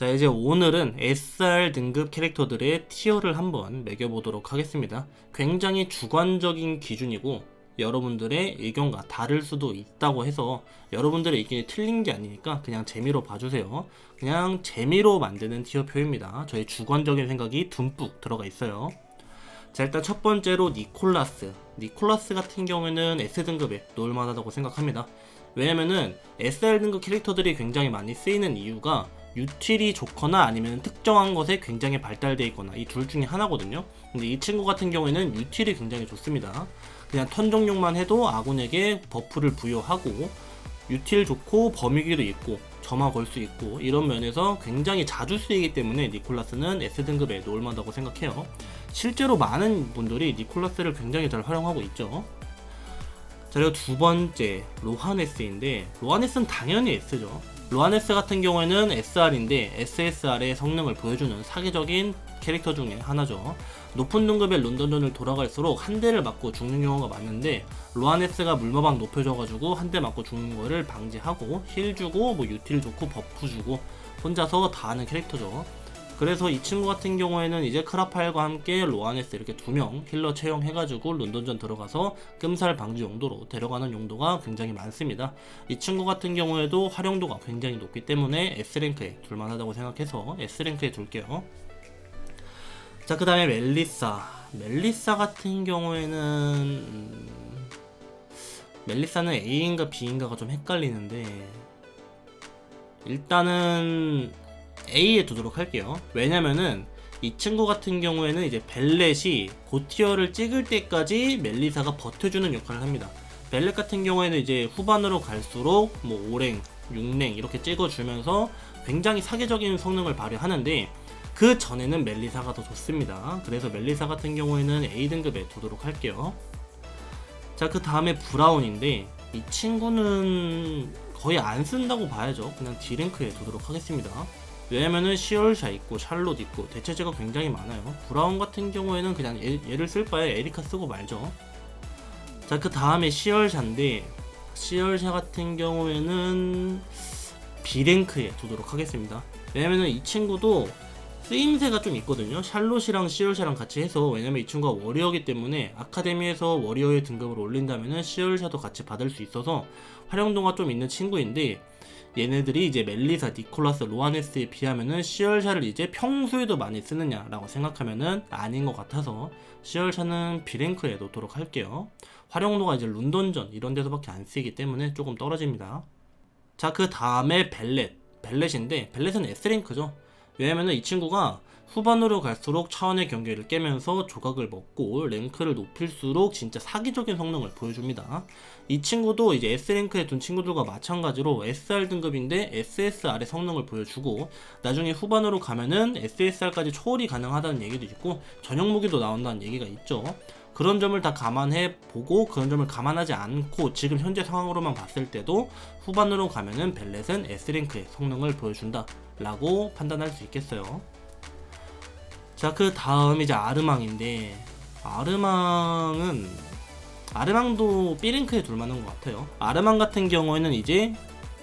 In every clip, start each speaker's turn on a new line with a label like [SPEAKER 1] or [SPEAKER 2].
[SPEAKER 1] 자 이제 오늘은 SR 등급 캐릭터들의 티어를 한번 매겨보도록 하겠습니다. 굉장히 주관적인 기준이고 여러분들의 의견과 다를 수도 있다고 해서 여러분들의 의견이 틀린 게 아니니까 그냥 재미로 봐주세요. 그냥 재미로 만드는 티어표입니다. 저희 주관적인 생각이 듬뿍 들어가 있어요. 자 일단 첫 번째로 니콜라스 니콜라스 같은 경우에는 S등급에 놓을만하다고 생각합니다 왜냐면은 SR 등급 캐릭터들이 굉장히 많이 쓰이는 이유가 유틸이 좋거나 아니면 특정한 것에 굉장히 발달되어 있거나 이 둘 중에 하나거든요. 근데 이 친구 같은 경우에는 유틸이 굉장히 좋습니다. 그냥 턴종용만 해도 아군에게 버프를 부여하고 유틸 좋고 범위기도 있고 점화 걸 수 있고 이런 면에서 굉장히 자주 쓰이기 때문에 니콜라스는 S등급에 놓을만하다고 생각해요. 실제로 많은 분들이 니콜라스를 굉장히 잘 활용하고 있죠. 자 그리고 두 번째 로하네스인데 로하네스는 당연히 S죠 로하네스 같은 경우에는 SR인데 SSR의 성능을 보여주는 사기적인 캐릭터 중에 하나죠. 높은 등급의 런던전을 돌아갈수록 한 대를 맞고 죽는 경우가 많은데 로하네스가 물마방 높여줘가지고 한 대 맞고 죽는 거를 방지하고 힐 주고 뭐 유틸 좋고 버프 주고 혼자서 다 하는 캐릭터죠. 그래서 이 친구 같은 경우에는 이제 크라팔과 함께 로아네스 이렇게 두 명 힐러 채용해가지고 런던전 들어가서 끔살 방지 용도로 데려가는 용도가 굉장히 많습니다. 이 친구 같은 경우에도 활용도가 굉장히 높기 때문에 S랭크에 둘만하다고 생각해서 S랭크에 둘게요. 자, 그 다음에 멜리사. 멜리사 같은 경우에는, 음, 멜리사는 A인가 B인가가 좀 헷갈리는데, 일단은 A에 두도록 할게요. 왜냐면은, 이 친구 같은 경우에는 이제 벨렛이 고티어를 찍을 때까지 멜리사가 버텨주는 역할을 합니다. 벨렛 같은 경우에는 이제 후반으로 갈수록 뭐 5랭, 6랭 이렇게 찍어주면서 굉장히 사기적인 성능을 발휘하는데 그 전에는 멜리사가 더 좋습니다. 그래서 멜리사 같은 경우에는 A등급에 두도록 할게요. 자, 그 다음에 브라운인데 이 친구는 거의 안 쓴다고 봐야죠. 그냥 D랭크에 두도록 하겠습니다. 왜냐면은 시얼샤 있고 샬롯 있고 대체제가 굉장히 많아요. 브라운 같은 경우에는 그냥 얘, 얘를 쓸 바에 에리카 쓰고 말죠. 자, 그 다음에 시얼샤인데 시얼샤 같은 경우에는 B랭크에 두도록 하겠습니다. 왜냐면은 이 친구도 쓰임새가 좀 있거든요. 샬롯이랑 시얼샤랑 같이 해서 왜냐면 이 친구가 워리어기 때문에 아카데미에서 워리어의 등급을 올린다면은 시얼샤도 같이 받을 수 있어서 활용도가 좀 있는 친구인데 얘네들이 이제 멜리사, 니콜라스, 로아네스에 비하면은 시얼샤를 이제 평소에도 많이 쓰느냐라고 생각하면은 아닌 것 같아서 시얼샤는 비랭크에 놓도록 할게요. 활용도가 이제 룬던전 이런 데서밖에 안 쓰이기 때문에 조금 떨어집니다. 자, 그 다음에 벨렛. 벨렛인데 벨렛은 S랭크죠. 왜냐면은 이 친구가 후반으로 갈수록 차원의 경계를 깨면서 조각을 먹고 랭크를 높일수록 진짜 사기적인 성능을 보여줍니다. 이 친구도 이제 S랭크에 둔 친구들과 마찬가지로 SR 등급인데 SSR의 성능을 보여주고 나중에 후반으로 가면은 SSR까지 초월이 가능하다는 얘기도 있고 전용 무기도 나온다는 얘기가 있죠. 그런 점을 다 감안해 보고 그런 점을 감안하지 않고 지금 현재 상황으로만 봤을 때도 후반으로 가면은 벨렛은 S랭크의 성능을 보여준다 라고 판단할 수 있겠어요. 자, 그 다음 이제 아르망인데, 아르망은, 아르망도 B랭크에 둘만한 것 같아요. 아르망 같은 경우에는 이제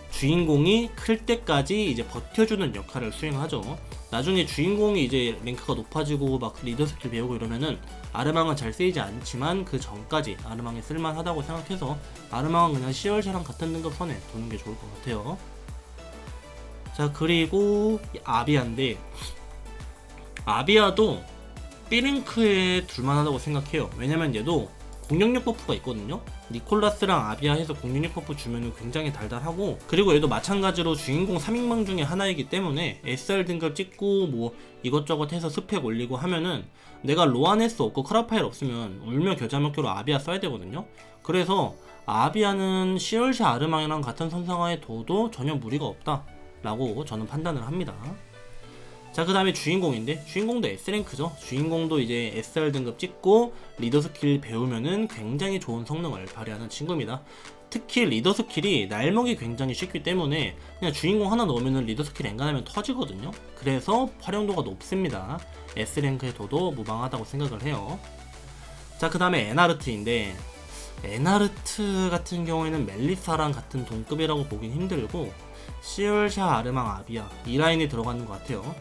[SPEAKER 1] 주인공이 클 때까지 이제 버텨주는 역할을 수행하죠. 나중에 주인공이 이제 랭크가 높아지고 막 리더 스킬 배우고 이러면은 아르망은 잘 쓰이지 않지만 그 전까지 아르망이 쓸만하다고 생각해서 아르망은 그냥 시얼샤랑 같은 등급 선에 두는 게 좋을 것 같아요. 자 그리고 아비아인데 아비아도 B랭크에 둘만하다고 생각해요. 왜냐면 얘도 공격력 버프가 있거든요. 니콜라스랑 아비아 해서 공격력 버프 주면은 굉장히 달달하고 그리고 얘도 마찬가지로 주인공 3인방 중에 하나이기 때문에 SR 등급 찍고 뭐 이것저것 해서 스펙 올리고 하면은 내가 로아네스 없고 크라파일 없으면 울며 겨자 먹기로 아비아 써야 되거든요. 그래서 아비아는 시얼샤 아르망이랑 같은 선상화에 둬도 전혀 무리가 없다 라고 저는 판단을 합니다. 자, 그 다음에 주인공인데, 주인공도 S랭크죠. 주인공도 이제 SR 등급 찍고 리더 스킬 배우면은 굉장히 좋은 성능을 발휘하는 친구입니다. 특히 리더 스킬이 날먹이 굉장히 쉽기 때문에 그냥 주인공 하나 넣으면은 리더 스킬 엔간하면 터지거든요. 그래서 활용도가 높습니다. S랭크에 둬도 무방하다고 생각을 해요. 자, 그 다음에 에나르트인데, 에나르트 같은 경우에는 멜리사랑 같은 동급이라고 보긴 힘들고 시올샤 아르망 아비아 이 라인에 들어가는 것 같아요.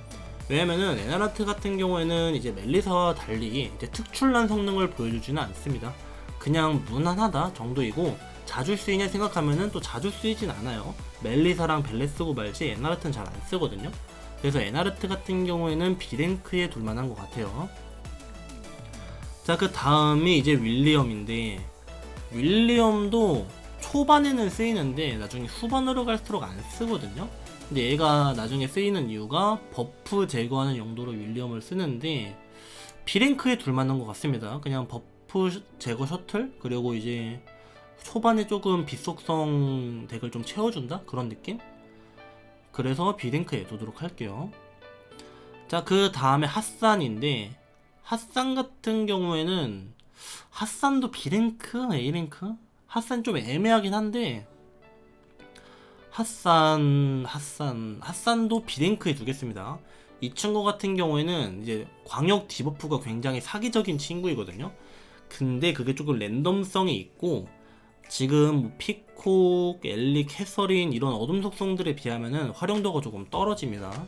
[SPEAKER 1] 왜냐면은 에나르트 같은 경우에는 이제 멜리사와 달리 이제 특출난 성능을 보여주지는 않습니다. 그냥 무난하다 정도이고 자주 쓰이냐 생각하면은 또 자주 쓰이진 않아요. 멜리사랑 벨레 쓰고 말지 에나르트는 잘 안 쓰거든요. 그래서 에나르트 같은 경우에는 비랭크에 둘만한 것 같아요. 자, 그 다음이 이제 윌리엄인데, 윌리엄도 초반에는 쓰이는데, 나중에 후반으로 갈수록 안 쓰거든요. 근데 얘가 나중에 쓰이는 이유가 버프 제거하는 용도로 윌리엄을 쓰는데, 비랭크에 둘만한 것 같습니다. 그냥 버프 제거 셔틀? 그리고 이제 초반에 조금 비속성 덱을 좀 채워준다? 그런 느낌? 그래서 비랭크에 두도록 할게요. 자, 그 다음에 핫산인데, 핫산 같은 경우에는, 핫산도 B랭크? A랭크? 핫산 좀 애매하긴 한데, 핫산, 핫산, 핫산도 B랭크에 두겠습니다. 이 친구 같은 경우에는 이제 광역 디버프가 굉장히 사기적인 친구이거든요. 근데 그게 조금 랜덤성이 있고, 지금 뭐 피콕, 엘릭, 캐서린 이런 어둠 속성들에 비하면은 활용도가 조금 떨어집니다.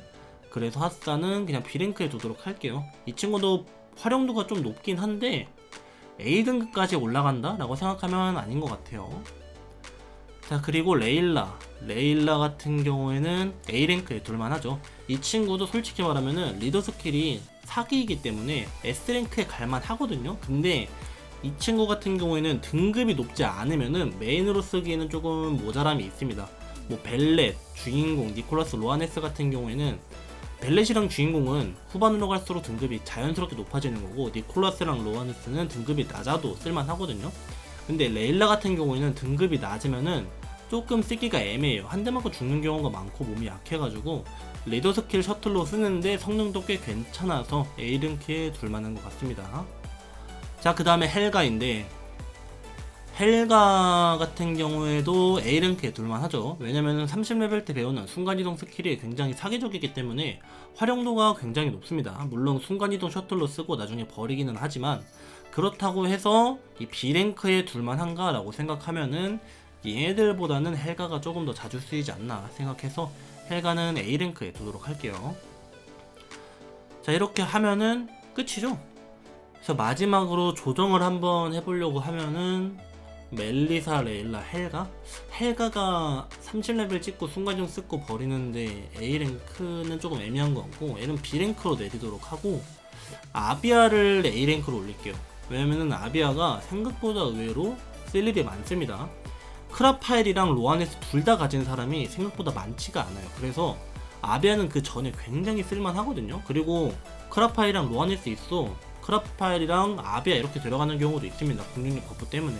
[SPEAKER 1] 그래서 핫사는 그냥 B랭크에 두도록 할게요. 이 친구도 활용도가 좀 높긴 한데 A등급까지 올라간다? 라고 생각하면 아닌 것 같아요. 자 그리고 레일라 레일라 같은 경우에는 A랭크에 둘만하죠 이 친구도 솔직히 말하면은 리더 스킬이 사기이기 때문에 S랭크에 갈만 하거든요 근데 이 친구 같은 경우에는 등급이 높지 않으면은 메인으로 쓰기에는 조금 모자람이 있습니다. 뭐 벨렛, 주인공, 니콜라스 로아네스 같은 경우에는 벨렛이랑 주인공은 후반으로 갈수록 등급이 자연스럽게 높아지는 거고 니콜라스랑 로아네스는 등급이 낮아도 쓸만하거든요. 근데 레일라 같은 경우에는 등급이 낮으면은 조금 쓰기가 애매해요. 한대 맞고 죽는 경우가 많고 몸이 약해가지고 리더 스킬 셔틀로 쓰는데 성능도 꽤 괜찮아서 A랭크에 둘만한 것 같습니다. 자, 그 다음에 헬가인데, 헬가 같은 경우에도 A랭크에 둘만 하죠. 왜냐면 30레벨 때 배우는 순간이동 스킬이 굉장히 사기적이기 때문에 활용도가 굉장히 높습니다. 물론 순간이동 셔틀로 쓰고 나중에 버리기는 하지만, 그렇다고 해서 이 B랭크에 둘만 한가 라고 생각하면은 얘들보다는 헬가가 조금 더 자주 쓰이지 않나 생각해서 헬가는 A랭크에 두도록 할게요. 자, 이렇게 하면은 끝이죠. 그래서 마지막으로 조정을 한번 해보려고 하면은 멜리사, 레일라, 헬가? 헬가가 30레벨 찍고 순간이동 쓰고 버리는데 A랭크는 조금 애매한 것 같고 얘는 B랭크로 내리도록 하고 아비아를 A랭크로 올릴게요 왜냐면은 아비아가 생각보다 의외로 쓸 일이 많습니다 크라파일이랑 로아네스 둘 다 가진 사람이 생각보다 많지가 않아요 그래서 아비아는 그 전에 굉장히 쓸만하거든요 그리고 크라파일이랑 로아네스 있어 크라파일이랑 아비아 이렇게 들어가는 경우도 있습니다. 공격력 버프 때문에.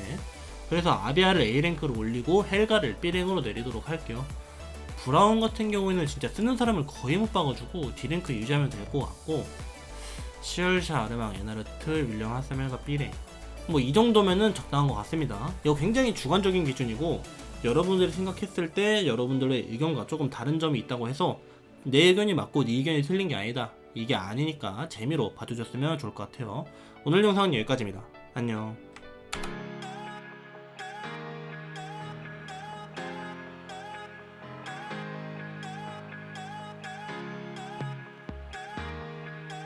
[SPEAKER 1] 그래서 아비아를 A랭크로 올리고 헬가를 B랭크로 내리도록 할게요. 브라운 같은 경우에는 진짜 쓰는 사람을 거의 못 봐가지고 D랭크 유지하면 될 것 같고 시얼샤 아르망 에나르트 윌령 하사멜과 B랭 뭐 이 정도면은 적당한 것 같습니다. 이거 굉장히 주관적인 기준이고 여러분들이 생각했을 때 여러분들의 의견과 조금 다른 점이 있다고 해서 내 의견이 맞고 네 의견이 틀린 게 아니다. 이게 아니니까 재미로 봐주셨으면 좋을 것 같아요. 오늘 영상은 여기까지입니다. 안녕.